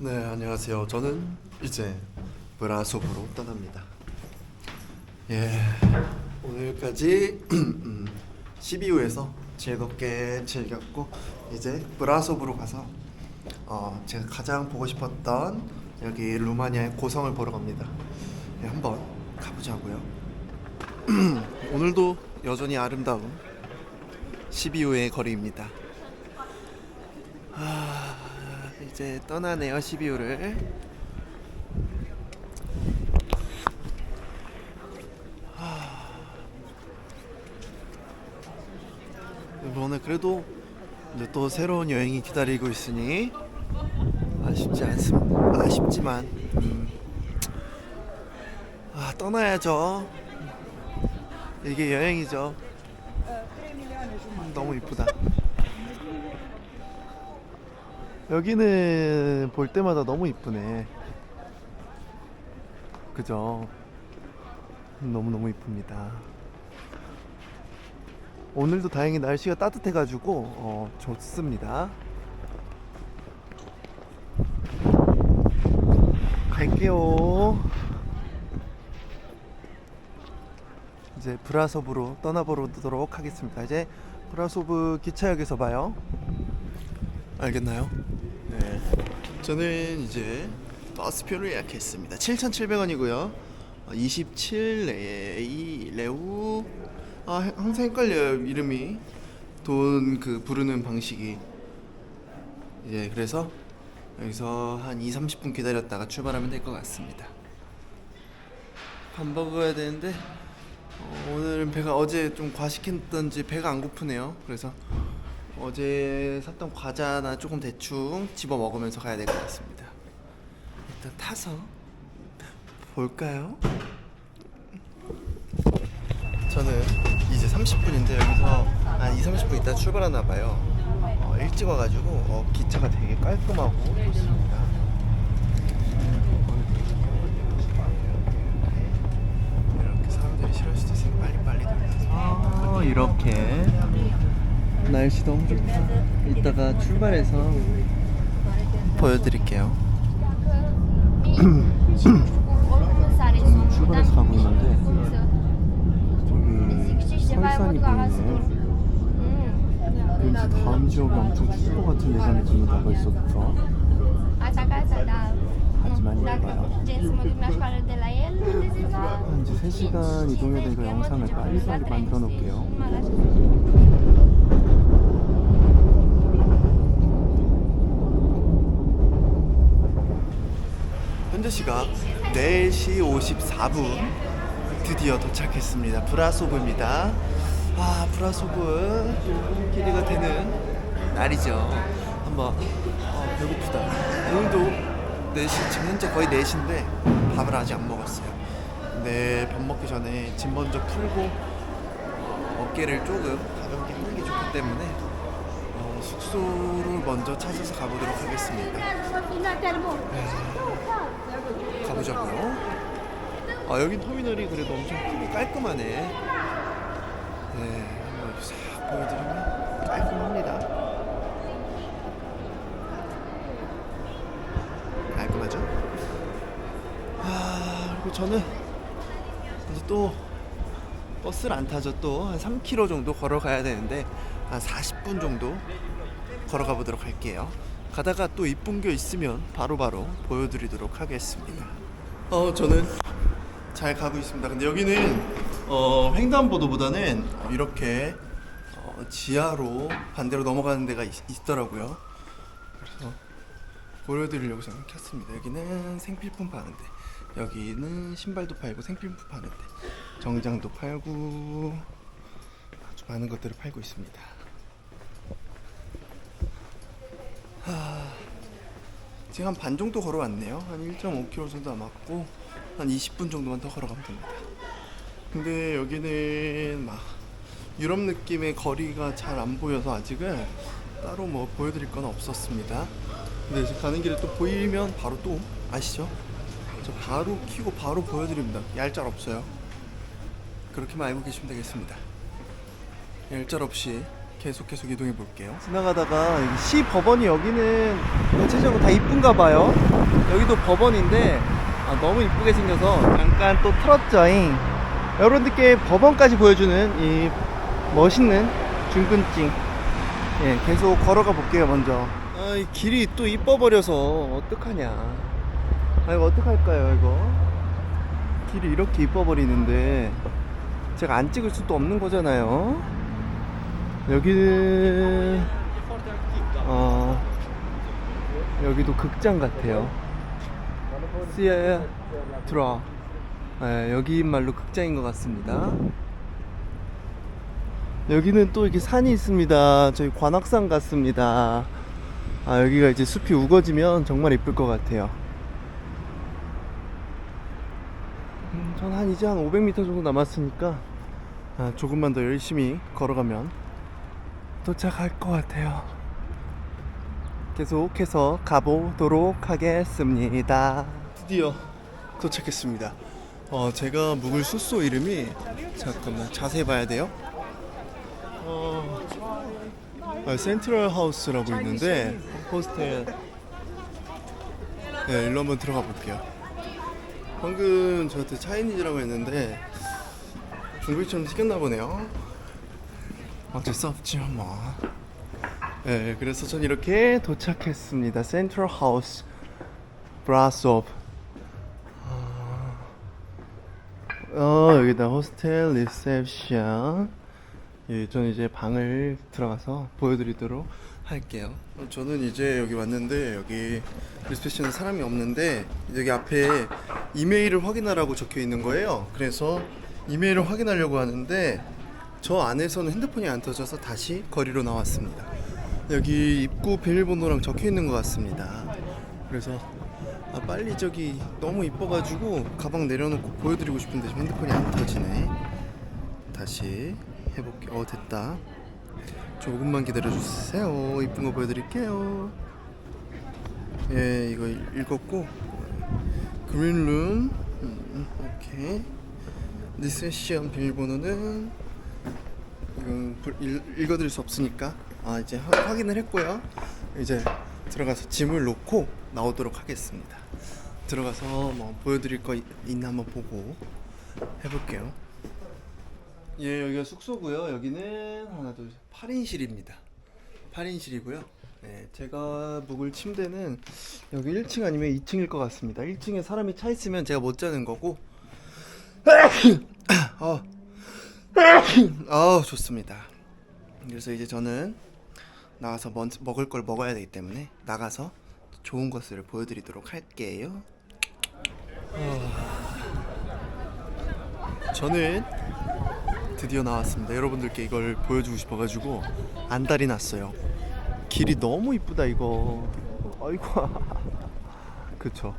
네, 안녕하세요. 저는 이제 브라소브로 떠납니다. 예, 오늘까지 12호에서 즐겁게 즐겼고 이제 브라소브로 가서 어, 제가 가장 보고 싶었던 여기 루마니아의 고성을 보러 갑니다. 예, 한번 가보자고요. 오늘도 여전히 아름다운 12호의 거리입니다. 아, 이제 떠나네요 12호를. 오늘 그래도 이제 또 새로운 여행이 기다리고 있으니 아쉽지 않습니다 아쉽지만 음, 아 떠나야죠. 이게 여행이죠. 음, 너무 이쁘다 여기는 볼 때마다 너무 이쁘네. 그죠? 너무너무 이쁩니다. 오늘도 다행히 날씨가 따뜻해가지고, 어, 좋습니다. 갈게요. 이제 브라소브로 떠나보도록 하겠습니다. 이제 브라소브 기차역에서 봐요. 알겠나요? 네. 저는 이제 버스표를 예약했습니다. 7,700원이고요. 27레이 레우 아 항상 헷갈려요 이름이 돈 그 부르는 방식이 이제 그래서 여기서 한 2, 30분 기다렸다가 출발하면 될 것 같습니다. 밥 먹어야 되는데 어, 오늘은 배가 어제 좀 과식했던지 배가 안 고프네요. 그래서 어제 샀던 과자나 조금 대충 집어 먹으면서 가야 될 것 같습니다. 일단 타서 볼까요? 저는 이제 30분인데 여기서 한 2, 30분 있다 출발하나 봐요. 어, 일찍 와가지고 어, 기차가 되게 깔끔하고 좋습니다. 이렇게 사람들이 싫어할 수도 있으니 빨리빨리 돌려서 이렇게 날씨 너무 좋다. 이따가 출발해서 보여드릴게요. 저는 출발해서 가고 있는데 저기 설산이 보이네. 왠지 다음 지역이 엄청 추울 것 같은. 있었죠. La școală de la el, da. 한 이제 3시간 이동해야 되니까 영상을 빨리빨리 만들어 놓을게요. 시각 4시 54분 드디어 도착했습니다. 브라소브입니다. 아, 브라소브 길이가 되는 날이죠. 한번 어, 배고프다. 오늘도 4시 지금 현재 거의 4시인데 밥을 아직 안 먹었어요. 근데 밥 먹기 전에 짐 먼저 풀고 어, 어깨를 조금 가볍게 하는 게 좋기 때문에 어, 숙소를 먼저 찾아서 가보도록 하겠습니다. 가보자고요. 아 여기 터미널이 그래도 엄청 크고 깔끔하네. 네, 한번 싹 보여드리면 깔끔합니다. 깔끔하죠? 아 그리고 저는 이제 또 버스를 안 타죠. 또 한 3km 정도 걸어가야 되는데 한 40분 정도 걸어가 보도록 할게요. 가다가 또 이쁜 게 있으면 바로 바로 보여드리도록 하겠습니다. 어, 저는 잘 가고 있습니다. 근데 여기는 어, 횡단보도보다는 이렇게 어, 지하로 반대로 넘어가는 데가 있, 더라고요 그래서 보여드리려고 저는 켰습니다. 여기는 생필품 파는데, 여기는 신발도 팔고 생필품 파는데, 정장도 팔고 아주 많은 것들을 팔고 있습니다. 지금 한 반 정도 걸어왔네요. 한 1.5km 정도 남았고 한 20분 정도만 더 걸어가면 됩니다. 근데 여기는 막 유럽 느낌의 거리가 잘 안 보여서 아직은 따로 뭐 보여드릴 건 없었습니다. 근데 이제 가는 길에 또 보이면 바로 또 아시죠? 저 바로 키고 바로 보여드립니다. 얄짤 없어요. 그렇게만 알고 계시면 되겠습니다. 얄짤 없이 계속 계속 이동해 볼게요. 지나가다가 여기 시 법원이 여기는 전체적으로 다 이쁜가 봐요. 여기도 법원인데 아, 너무 이쁘게 생겨서 잠깐 또 틀었죠잉. 여러분들께 법원까지 보여주는 이 멋있는 중근증. 예, 계속 걸어가 볼게요 먼저. 아, 이 길이 또 이뻐버려서 어떡하냐. 아 이거 어떡할까요 이거? 길이 이렇게 이뻐버리는데 제가 안 찍을 수도 없는 거잖아요. 여기는 어 여기도 극장 같아요. 시에 들어. 네, 여기 말로 극장인 것 같습니다. 여기는 또 이렇게 산이 있습니다. 저희 관악산 같습니다. 아 여기가 이제 숲이 우거지면 정말 이쁠 것 같아요. 음, 전한 이제 한 500m 정도 남았으니까 아, 조금만 더 열심히 걸어가면 도착할 것 같아요. 계속해서 가보도록 하겠습니다. 드디어 도착했습니다. 어, 제가 묵을 숙소 이름이 잠깐만 자세히 봐야 돼요. 어, 아, 센트럴 하우스라고 있는데 호스텔. 네, 일로 한번 들어가 볼게요. 방금 저한테 차이니즈라고 했는데 중국처럼 시켰나 보네요. 어쩔 수 없죠 뭐. 네, 그래서 전 이렇게 도착했습니다. 센트럴 하우스 브라스옵. 어 여기다 호스텔 리셉션. 예, 저는 이제 방을 들어가서 보여드리도록 할게요. 어, 저는 이제 여기 왔는데 여기 리셉션에 사람이 없는데 여기 앞에 이메일을 확인하라고 적혀 있는 거예요. 그래서 이메일을 확인하려고 하는데 저 안에서는 핸드폰이 안 터져서 다시 거리로 나왔습니다. 여기 입구 비밀번호랑 적혀 있는 것 같습니다. 그래서 아, 빨리 저기 너무 이뻐가지고 가방 내려놓고 보여드리고 싶은데 지금 핸드폰이 안 터지네. 다시 해볼게. 어 됐다. 조금만 기다려주세요. 이쁜 거 보여드릴게요. 예, 이거 읽- 읽었고 그린룸 음, 오케이 리세션 비밀번호는 읽, 읽어드릴 수 없으니까 아 이제 하- 확인을 했고요. 이제 들어가서 짐을 놓고 나오도록 하겠습니다. 들어가서 뭐 보여드릴 거 있- 있나 한번 보고 해볼게요. 예, 여기가 숙소고요. 여기는 하나, 둘, 셋, 8인실입니다. 8인실이고요. 네, 제가 묵을 침대는 여기 1층 아니면 2층일 것 같습니다. 1층에 사람이 차 있으면 제가 못 자는 거고. 어. 아, 좋습니다. 그래서 이제 저는 나가서 먼, 먹을 걸 먹어야 되기 때문에 나가서 좋은 것을 보여드리도록 할게요. 어. 저는 드디어 나왔습니다. 여러분들께 이걸 보여주고 싶어가지고 안달이 났어요. 길이 너무 이쁘다 이거. 아이고. 그쵸.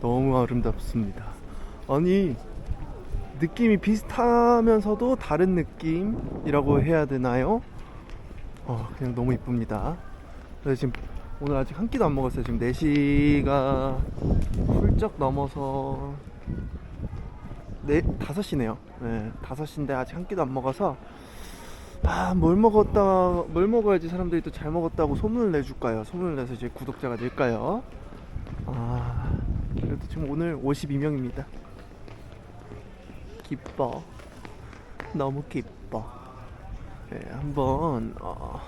너무 아름답습니다. 아니 느낌이 비슷하면서도 다른 느낌이라고 해야 되나요? 어, 그냥 너무 이쁩니다. 그래서 지금 오늘 아직 한 끼도 안 먹었어요. 지금 4시가 훌쩍 넘어서 네, 5시네요. 네, 5시인데 아직 한 끼도 안 먹어서 아, 뭘 먹었다, 뭘 먹어야지 사람들이 또 잘 먹었다고 소문을 내줄까요? 소문을 내서 이제 구독자가 늘까요? 아, 그래도 지금 오늘 52명입니다. 기뻐. 너무 기뻐. 네, 한번, 어,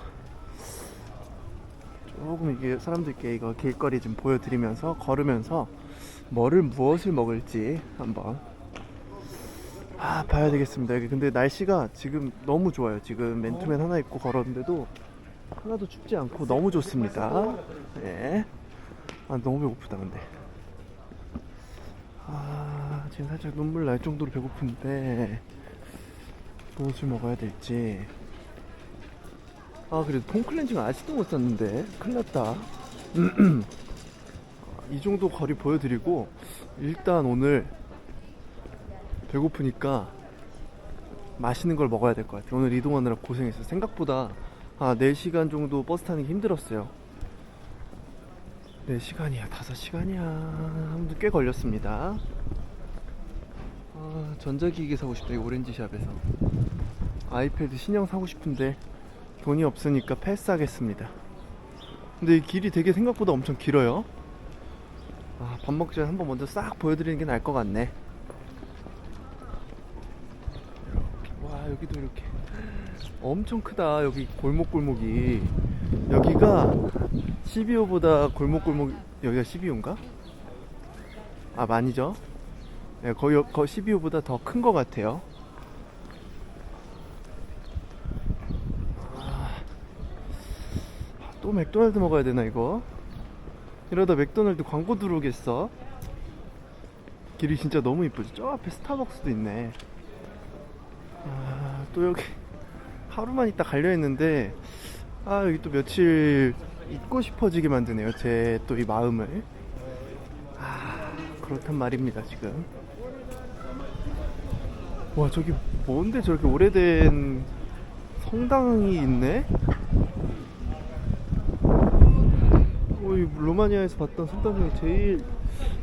조금 이게 사람들께 이거 길거리 좀 보여드리면서 걸으면서 뭐를 무엇을 먹을지 한번 아 봐야 되겠습니다. 여기 근데 날씨가 지금 너무 좋아요. 지금 맨투맨 하나 입고 걸었는데도 하나도 춥지 않고 너무 좋습니다. 네. 아 너무 배고프다 근데. 아 지금 살짝 눈물 날 정도로 배고픈데 무엇을 먹어야 될지. 아 그래도 폼클렌징 아직도 못 샀는데 큰일 났다. 이 정도 거리 보여드리고 일단 오늘 배고프니까 맛있는 걸 먹어야 될 것 같아요. 오늘 이동하느라 고생했어요. 생각보다 아, 4시간 정도 버스 타는 게 힘들었어요. 4시간이야, 5시간이야. 아무튼 꽤 걸렸습니다. 아, 전자기기 사고 싶다, 이 오렌지샵에서. 아이패드 신형 사고 싶은데 돈이 없으니까 패스하겠습니다. 근데 이 길이 되게 생각보다 엄청 길어요. 아, 밥 먹기 전에 한번 먼저 싹 보여드리는 게 나을 것 같네. 와 여기도 이렇게 엄청 크다 여기 골목골목이 여기가 12호보다 골목골목 여기가 12호인가? 아 많이죠? 네, 거의 거 12호보다 더 큰 것 같아요. 아, 또 맥도날드 먹어야 되나 이거? 이러다 맥도날드 광고 들어오겠어. 길이 진짜 너무 이쁘죠? 저 앞에 스타벅스도 있네. 아, 또 여기 하루만 있다 갈려 했는데 아 여기 또 며칠 있고 싶어지게 만드네요. 제 또 이 마음을. 아 그렇단 말입니다 지금. 와 저기 뭔데 저렇게 오래된 성당이 있네? 어, 이 로마니아에서 봤던 성당 중에 제일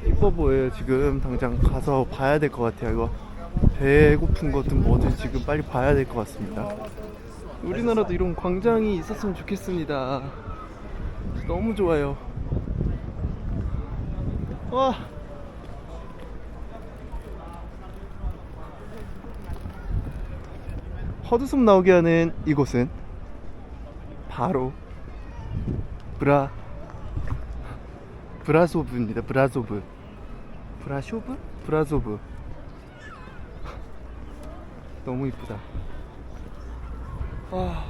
이뻐 보여요 지금. 당장 가서 봐야 될 것 같아요 이거. 배고픈 거든 뭐든 지금 빨리 봐야 될 것 같습니다. 우리나라도 이런 광장이 있었으면 좋겠습니다. 너무 좋아요. 와 헛웃음 나오게 하는 이곳은 바로 브라 브라소브입니다. 브라소브. 브라쇼브? 브라소브. 너무 이쁘다. 아.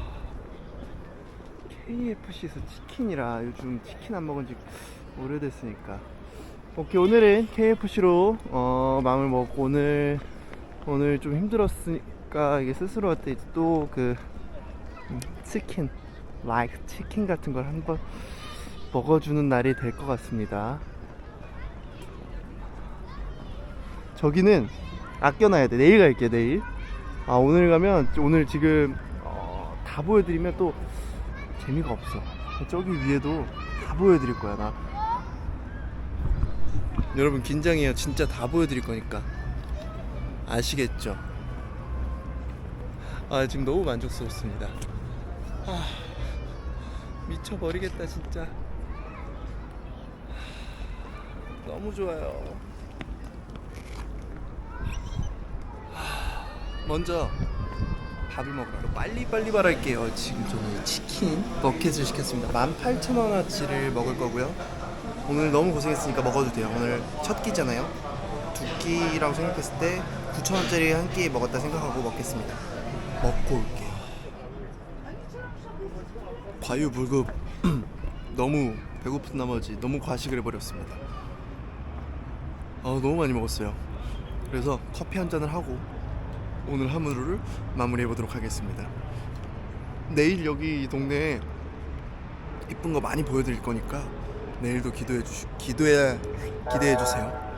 KFC에서 치킨이라 요즘 치킨 안 먹은 지 오래됐으니까. 오케이 오늘은 KFC로 어, 마음을 먹고 오늘 오늘 좀 힘들었으니 까 이게 스스로한테 또그 음, 치킨, 라이크 치킨 같은 걸 한번 먹어주는 날이 될 것 같습니다. 저기는 아껴놔야 돼. 내일 갈게 내일. 아 오늘 가면 오늘 지금 어, 다 보여드리면 또 재미가 없어. 저기 위에도 다 보여드릴 거야 나. 여러분 긴장해요. 진짜 다 보여드릴 거니까 아시겠죠? 아 지금 너무 만족스럽습니다. 아, 미쳐버리겠다 진짜. 너무 좋아요. 먼저 밥을 먹으러 빨리 빨리 말할게요. 지금 저는 치킨 버켓을 시켰습니다. 18,000원어치를 먹을 거고요. 오늘 너무 고생했으니까 먹어도 돼요. 오늘 첫 끼잖아요. 두 끼라고 생각했을 때 9,000원짜리 한 끼 먹었다 생각하고 먹겠습니다. 먹고 올게요. 과유불급 너무 배고픈 나머지 너무 과식을 해버렸습니다. 아 너무 많이 먹었어요. 그래서 커피 한 잔을 하고 오늘 하루를 마무리해 보도록 하겠습니다. 내일 여기 이 동네에 이쁜 거 많이 보여드릴 거니까 내일도 기도해 주시 기도해 기대해 주세요.